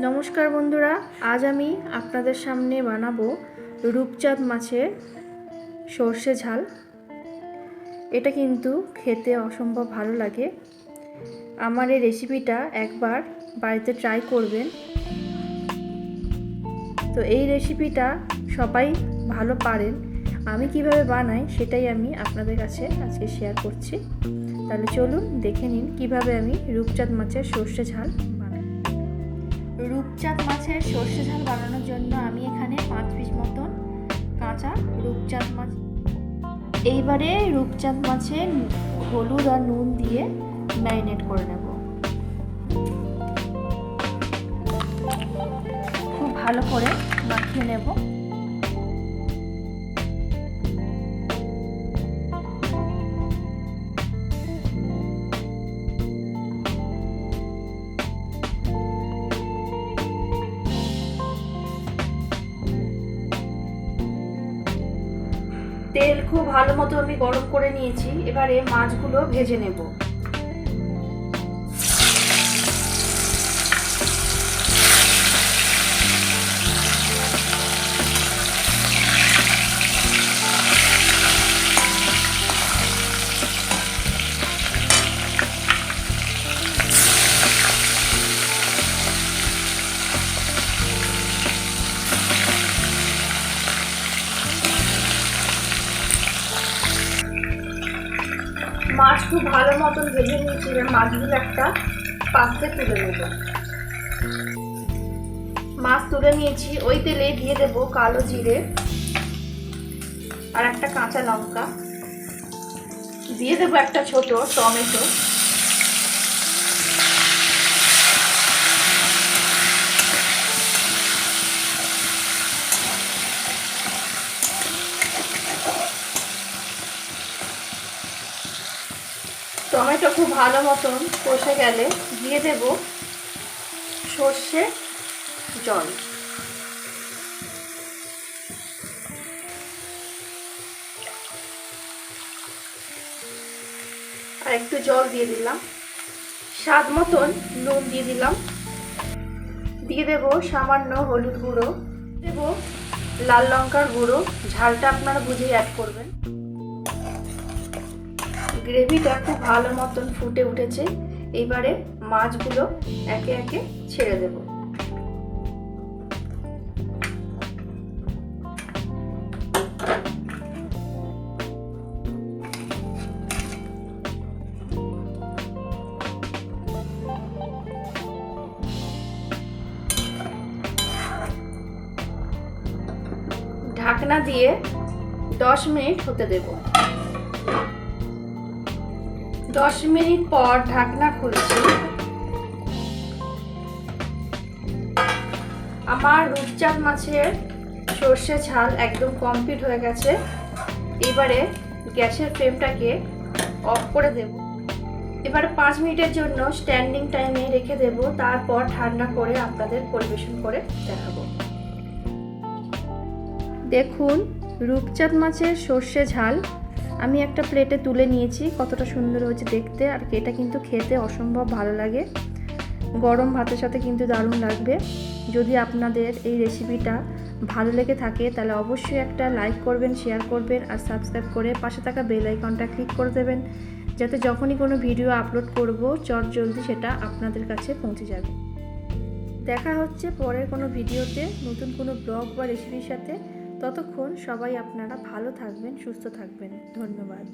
নমস্কার বন্ধুরা, আজ আমি আপনাদের সামনে বানাবো রূপচাঁদ মাছের সর্ষে ঝাল। এটা কিন্তু খেতে অসম্ভব ভালো লাগে। আমার এই রেসিপিটা একবার বাড়িতে ট্রাই করবেন। তো এই রেসিপিটা সবাই ভালো পারেন। আমি কীভাবে বানাই সেটাই আমি আপনাদের কাছে আজকে শেয়ার করছি। তাহলে চলুন দেখে নিন কীভাবে আমি রূপচাঁদ মাছের সর্ষে ঝাল রূপচাঁদ মাছের সর্ষে ঝাল বানানোর জন্য আমি এখানে পাঁচ পিস মতন কাঁচা রূপচাঁদ মাছ এইবারে রূপচাঁদ মাছে হলুদ আর নুন দিয়ে ম্যারিনেট করে নেব। খুব ভালো করে মাখিয়ে নেব। তেল খুব ভালো মতো আমি গরম করে নিয়েছি। এবারে মাছগুলো ভেজে নেব। মাছ খুব ভালো মতন ভেজে নিয়েছি মাছগুলো একটা পাত্রে তুলে নেব। মাছ তুলে নিয়েছি, ওই তেলে দিয়ে দেব কালো জিরে আর একটা কাঁচা লঙ্কা। দিয়ে দেবো একটা ছোট টমেটো। টমেটো খুব ভালো মতন কষে গেলে দিয়ে দেব সর্ষে জল। আর একটু জল দিয়ে দিলাম। স্বাদ মতন নুন দিয়ে দিলাম। দিয়ে দেব সামান্য হলুদ গুঁড়ো। দেব লাল লঙ্কার গুঁড়ো। ঝালটা আপনারা বুঝেই অ্যাড করবেন। গ্রেভিটা খুব ভালো মতন ফুটে উঠেছে। এবারে মাছগুলো একে একে ছেড়ে দেব। ঢাকনা দিয়ে দশ মিনিট হতে দেবো। দশ মিনিট পর ঢাকনা খুলছি। আমার রূপচাঁদ মাছের সর্ষে ঝাল একদম কমপ্লিট হয়ে গেছে। এবারে গ্যাসের ফ্লেমটাকে অফ করে দেব। এবারে পাঁচ মিনিটের জন্য স্ট্যান্ডিং টাইমে রেখে দেব। তারপর ঠান্ডা করে আপনাদের পরিবেশন করে দেখাবো। দেখুন, রূপচাঁদ মাছের সর্ষে ঝাল আমি একটা প্লেটে তুলে নিয়েছি, কতটা সুন্দর হয়েছে দেখতে। আর এটা কিন্তু খেতে অসম্ভব ভালো লাগে। গরম ভাতের সাথে কিন্তু দারুণ লাগবে। যদি আপনাদের এই রেসিপিটা ভালো লেগে থাকে, তাহলে অবশ্যই একটা লাইক করবেন শেয়ার করবেন, আর সাবস্ক্রাইব করে পাশে থাকা বেল আইকনটা ক্লিক করে দেবেন। যাতে যখনই কোনো ভিডিও আপলোড করব, চট জলদি সেটা আপনাদের কাছে পৌঁছে যাবে। দেখা হচ্ছে পরের কোনো ভিডিওতে নতুন কোনো ব্লগ বা রেসিপির সাথে। ততক্ষণ সবাই আপনারা ভালো থাকবেন সুস্থ থাকবেন। ধন্যবাদ।